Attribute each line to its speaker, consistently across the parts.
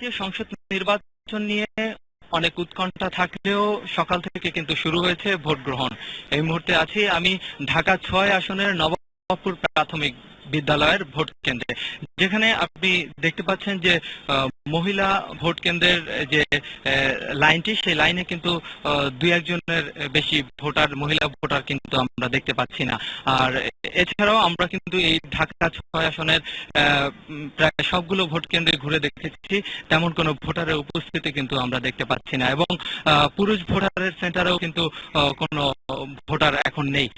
Speaker 1: জাতীয় সংসদ নির্বাচন নিয়ে অনেক উৎকণ্ঠা থাকলেও সকাল থেকে কিন্তু শুরু হয়েছে ভোট গ্রহণ এই মুহূর্তে আছি আমি ঢাকা ছয় আসনের নবাবপুর প্রাথমিক বিদ্যালয়ের ভোট কেন্দ্রে, যেখানে আপনি দেখতে পাচ্ছেন যে মহিলা ভোট কেন্দ্রের যে লাইনটি, সেই লাইনে কিন্তু দুই একজনের বেশি ভোটার, মহিলা ভোটার কিন্তু আমরা দেখতে পাচ্ছি না। আর এছাড়াও আমরা কিন্তু এই ঢাকা ছয় আসনের প্রায় সবগুলো ভোট কেন্দ্রে ঘুরে দেখেছি, তেমন কোনো ভোটারের উপস্থিতি কিন্তু আমরা দেখতে পাচ্ছি না। এবং পুরুষ ভোটারের সেন্টারেও কিন্তু কোনো ভোটার এখন নেই।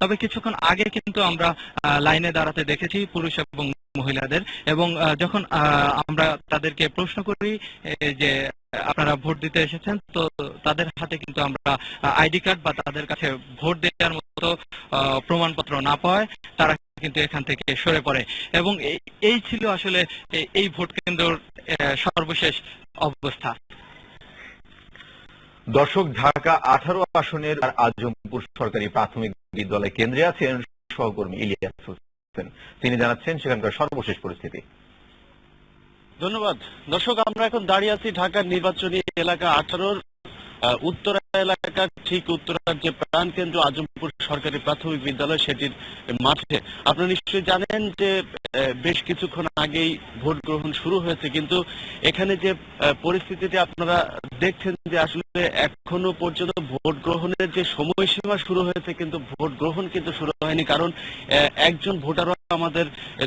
Speaker 1: তবে কিছুক্ষণ আগে কিন্তু আমরা লাইনে দাঁড়াতে দেখেছি পুরুষ এবং মহিলাদের এবং যখন আমরা তাদেরকে প্রশ্ন করি যে আপনারা ভোট দিতে এসেছেন তো তাদের হাতে কিন্তু আমরা আইডি কার্ড বা তাদের কাছে ভোট দেওয়ার মতো প্রমাণপত্র না পাওয়ায় তারা কিন্তু এখান থেকে সরে পড়ে। এবং এই- ছিল আসলে এই ভোট কেন্দ্রের আহ, সর্বশেষ অবস্থা।
Speaker 2: দর্শক ঢাকা আঠারো আসনের আজমপুর সরকারি প্রাথমিক বিদ্যালয় কেন্দ্রে আছেন সহকর্মী ইলিয়াস হোসেন। তিনি জানাচ্ছেন সেখানকার সর্বশেষ পরিস্থিতি।
Speaker 3: ধন্যবাদ। দর্শক, আমরা এখন দাঁড়িয়ে আছি ঢাকার নির্বাচনী এলাকা আঠারোর উত্তরা এলাকার ঠিক উত্তরার যে প্রাণ কেন্দ্র আজমপুর সরকারি প্রাথমিক বিদ্যালয় সেটির মাঠে। আপনারা নিশ্চয়ই জানেন যে বেশ কিছুক্ষণ আগেই ভোট গ্রহণ শুরু হয়েছে, কিন্তু এখানে যে পরিস্থিতিটি আপনারা দেখছেন যে আসলে এখনও পর্যন্ত ভোট গ্রহণের যে সময়সীমা শুরু হয়েছে, কিন্তু ভোট গ্রহণ কিন্তু শুরু হয়নি, কারণ একজন ভোটারও আমাদের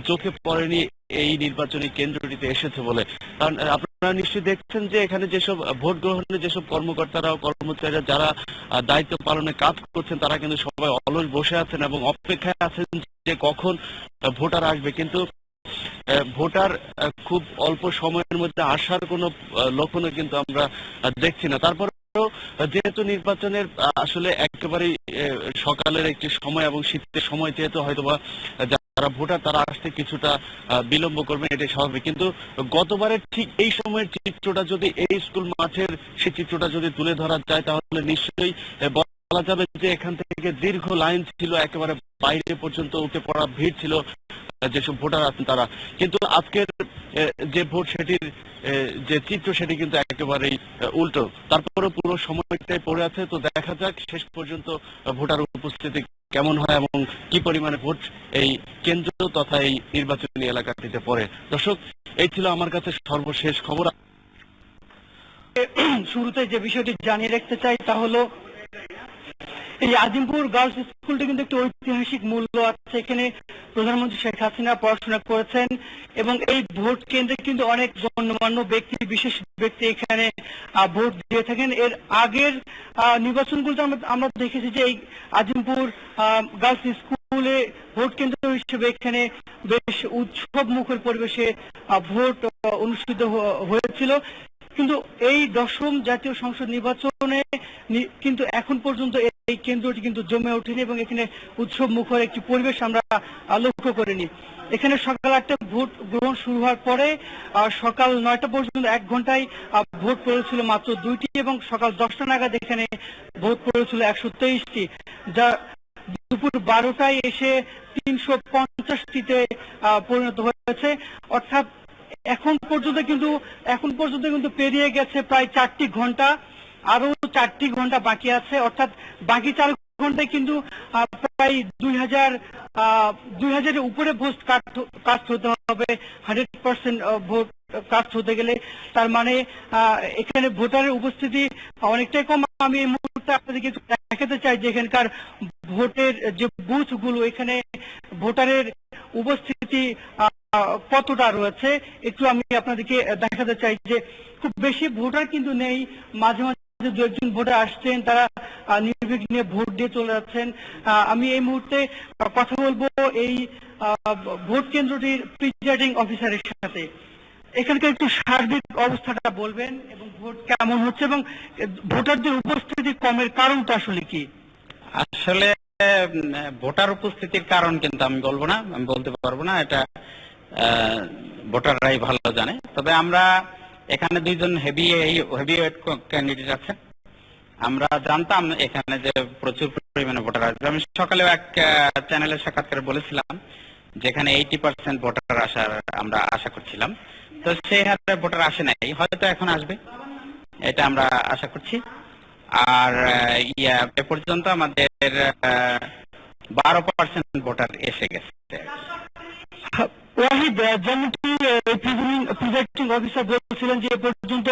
Speaker 3: চোখে পড়েনি এই নির্বাচনী কেন্দ্রটিতে এসেছে বলে। কারণ আপনারা নিশ্চয়ই দেখছেন যে এখানে যেসব ভোট গ্রহণের যেসব কর্মকর্তারা কর্মচারীরা যারা দায়িত্ব পালনে কাজ করছেন, তারা কিন্তু সবাই অলস বসে আছেন এবং অপেক্ষায় আছেন যে কখন ভোটার আসবে। কিন্তু ভোটার খুব অল্প সময়ের মধ্যে আসার কোনো লক্ষণও কিন্তু আমরা দেখছি না। তারপর যেহেতু নির্বাচনের আসলে একেবারেই সকালের একটি সময় এবং শীতের সময় যেহেতু হয়তোবা যারা ভোটার তারা আসতে কিছুটা বিলম্ব করবেন, এটাই স্বাভাবিক। কিন্তু গতবারের ঠিক এই সময়ের চিত্রটা যদি এই স্কুল মাঠের সেই চিত্রটা যদি তুলে ধরা যায়, তাহলে নিশ্চয়ই বলা যাবে যে এখান থেকে দীর্ঘ লাইন ছিল, একেবারে বাইরে পর্যন্ত উঠে পড়া ভিড় ছিল। যেসব ভোটার আছেন তারা। কিন্তু আজকের যে ভোট সেটির যে চিত্র সেটি কিন্তু একেবারেই উল্টো। তারপরে পুরো সময়টাই পড়ে আছে। তো দেখা যাক শেষ পর্যন্ত ভোটার উপস্থিতি কেমন হয় এবং কি পরিমাণে ভোট এই কেন্দ্র তথা এই নির্বাচনী এলাকাটিতে পড়ে। দর্শক, এই ছিল আমার কাছে সর্বশেষ খবর।
Speaker 4: শুরুতে যে বিষয়টি জানিয়ে রাখতে চাই তা হলো এই আজিমপুর গার্লস স্কুলটি কিন্তু একটি ঐতিহাসিক মূল্য আছে। এখানে প্রধানমন্ত্রী শেখ হাসিনা পড়াশোনা করেছেন এবং এই ভোট কেন্দ্রে কিন্তু অনেক গণ্যমান্য ব্যক্তি, বিশেষ ব্যক্তি এখানে ভোট দিয়ে থাকেন। এর আগের নির্বাচনগুলোতে আমরা দেখেছি যে এই আজিমপুর গার্লস স্কুলে ভোট কেন্দ্র হিসেবে এখানে বেশ উৎসব মুখর পরিবেশে ভোট অনুষ্ঠিত হয়েছিল। কিন্তু এই দশম জাতীয় সংসদ নির্বাচনে কিন্তু এখন পর্যন্ত এই কেন্দ্রটি কিন্তু জমে ওঠেনি এবং এখানে উৎসব মুখর একটি পরিবেশ আমরা লক্ষ্য করিনি। এখানে সকাল আটটা ভোট গ্রহণ শুরু হওয়ার পরে সকাল নয়টা পর্যন্ত এক ঘন্টায় ভোট পড়েছিল মাত্র দুইটি এবং সকাল দশটা নাগাদ এখানে ভোট পড়েছিল একশো তেইশটি। যা দুপুর বারোটায় এসে তিনশো পঞ্চাশটিতে পরিণত হয়েছে। অর্থাৎ এখন পর্যন্ত কিন্তু, এখন পর্যন্ত কিন্তু পেরিয়ে গেছে প্রায় চারটি ঘণ্টা। আরও চারটি ঘণ্টা বাকি আছে। অর্থাৎ বাকি চার ঘন্টায় কিন্তু প্রায় দুই হাজার দুই হাজারের উপরে ভোট কাস্ট হতে হবে। হান্ড্রেড পার্সেন্ট ভোট কাস্ট হতে গেলে তার মানে এখানে ভোটারের উপস্থিতি অনেকটাই কম। আমি এই মুহূর্তে আপনাদেরকে দেখাতে চাই যে এখানকার ভোটের যে বুথগুলো, এখানে ভোটারের উপস্থিতি কতটা রয়েছে, একটু আমি আপনাদেরকে দেখাতে চাই যে খুব বেশি ভোটার কিন্তু নেই। মাঝে মাঝে দু একজন ভোটার আসছেন, তারা নির্বিঘ্নে ভোট দিয়ে চলে যাচ্ছেন। আমি এই মুহূর্তে কথা বলব এই ভোট কেন্দ্রটির প্রিজাইডিং অফিসারের সাথে। এখানকার একটু সার্বিক অবস্থাটা বলবেন এবং ভোট কেমন হচ্ছে এবং ভোটারদের উপস্থিতি কমের কারণটা আসলে কি?
Speaker 5: আসলে ভোটার উপস্থিতির কারণ কিন্তু আমি বলব না, আমি বলতে পারব না, এটা ভোটাররাই ভালো জানে। তবে আমরা এখানে দুইজন হেভি হেভি ওয়েট ক্যান্ডিডেট আছে। আমরা জানতাম এখানে যে প্রচুর পরিমাণে ভোটার আসবে। আমি সকালেও এক চ্যানেলের সাক্ষাৎকারে বলেছিলাম যেখানে এইটি পার্সেন্ট ভোটার আসার আমরা আশা করছিলাম। তো সেই হারে ভোটার আসে নাই, হয়তো এখন আসবে, এটা আমরা আশা করছি। আর ইয়া, এ পর্যন্ত আমাদের বারো পার্সেন্ট ভোটার এসে গেছে।
Speaker 4: ওয়াহিদ যেমনটি অফিসার বলছিলেন যে পর্যন্ত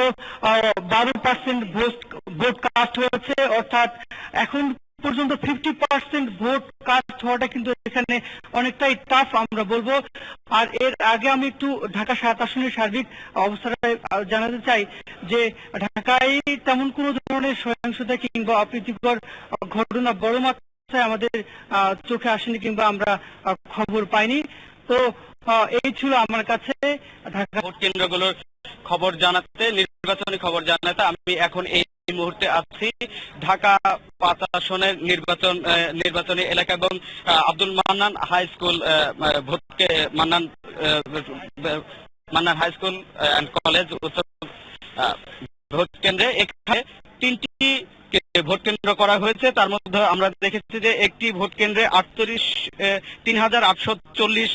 Speaker 4: বারো পার্সেন্ট ভোট ভোট কাস্ট হয়েছে, অর্থাৎ এখন পর্যন্ত ফিফটি পার্সেন্ট ভোট কাস্ট হওয়াটা কিন্তু এখানে অনেকটাই টাফ আমরা বলব। আর এর আগে আমি একটু ঢাকা সাত আসনের সার্বিক অবস্থাটা জানাতে চাই যে ঢাকায় তেমন কোনো ধরনের সহিংসতা কিংবা অপ্রীতিকর ঘটনা বড় মাত্রায় আমাদের চোখে আসেনি কিংবা আমরা খবর পাইনি। তো এই ছিল আমার কাছে ঢাকা
Speaker 6: ভোট কেন্দ্রগুলোর খবর জানাতে নির্বাচনী খবর জানাতে আমি এখন এই মুহূর্তে আছি। ঢাকা পাঁচ আসনের নির্বাচন নির্বাচনী এলাকা এবং আব্দুল মান্নান হাই স্কুল ভোটকে Mannan Mannan high school and college uh, vote কেন্দ্রে এখানে তিনটি ভোট কেন্দ্র করা হয়েছে। তার মধ্যে আমরা দেখেছি যে একটি ভোট কেন্দ্রে আটত্রিশ তিন হাজার আটশো চল্লিশ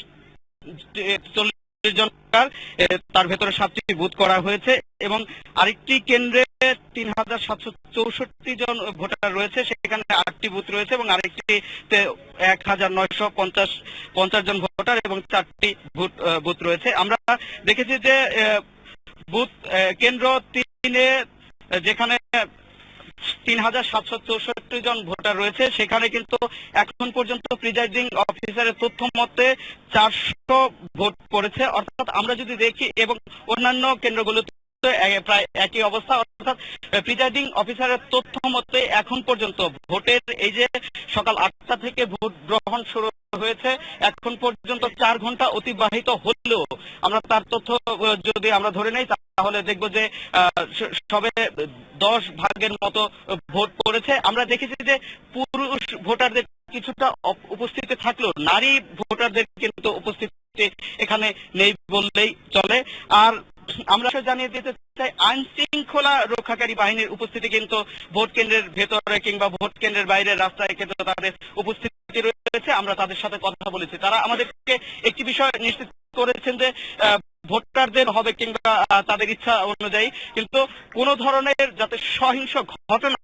Speaker 6: চল্লিশ জন তার ভেতরে সাতটি বুথ করা হয়েছে এবং আরেকটি কেন্দ্রে তিন হাজার সাতশো চৌষট্টি জন ভোটার রয়েছে, সেখানে আটটি বুথ রয়েছে এবং আরেকটিতে এক হাজার নয়শো পঞ্চাশ পঞ্চাশ জন ভোটার এবং চারটি বুথ রয়েছে। আমরা দেখেছি যে বুথ কেন্দ্র তিনে, যেখানে তিন হাজার সাতশো চৌষট্টি জন ভোটার রয়েছে। সেখানে কিন্তু এখন পর্যন্ত প্রিজাইডিং অফিসারের তথ্য মতে চারশো ভোট পড়েছে। অর্থাৎ আমরা যদি দেখি এবং অন্যান্য কেন্দ্রগুলোতে প্রায় একই অবস্থা, অর্থাৎ প্রিজাইডিং অফিসারের তথ্য মতে এখন পর্যন্ত ভোটের এই যে সকাল আটটা থেকে ভোট গ্রহণ শুরু হয়েছে এখন পর্যন্ত চার ঘণ্টা অতিবাহিত হলেও আমরা তার তথ্য যদি আমরা ধরে নেই, তাহলে দেখব যে সবে দশ ভাগের মতো ভোট পড়েছে। আমরা দেখেছি যে পুরুষ ভোটারদের কিছুটা উপস্থিতি থাকলেও নারী ভোটারদের কিন্তু উপস্থিতি এখানে নেই বললেই চলে। আর আমরা জানিয়ে দিতে চাই আইন শৃঙ্খলা রক্ষাকারী বাহিনীর উপস্থিতি কিন্তু ভোট কেন্দ্রের ভেতরে কিংবা ভোট কেন্দ্রের বাইরে রাস্তায় কিন্তু তাদের উপস্থিতি রয়েছে, আমরা তাদের সাথে কথা বলেছি। তারা আমাদেরকে একটি বিষয় নিশ্চিত করেছেন যে ভোটারদের হবে কিংবা তাদের ইচ্ছা অনুযায়ী। কিন্তু কোন ধরনের যাতে সহিংস ঘটনা